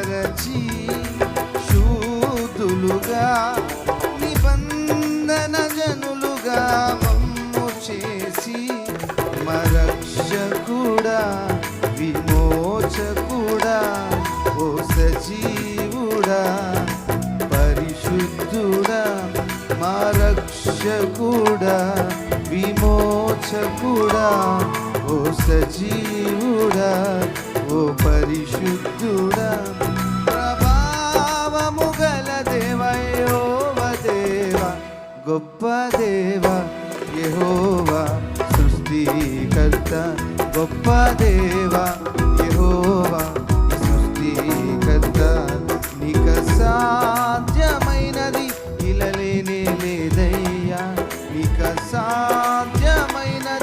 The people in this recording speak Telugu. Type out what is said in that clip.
పరచి శూదులుగా నిబంధన జనులుగా మమ్ము చేసి మరక్ష కూడా విమోచ కూడా ఓ సజీవుడా పరిశుద్ధుడా మరక్ష కూడా విమోచ కూడా ఓ సజీవుడా. గొప్ప దేవ యహోవా సృష్టికర్త. గొప్ప దేవ యహోవా సృష్టికర్త. నిక సాధ్యమైనది ఇలలేనే లేదయ్యా. నీక సాధ్య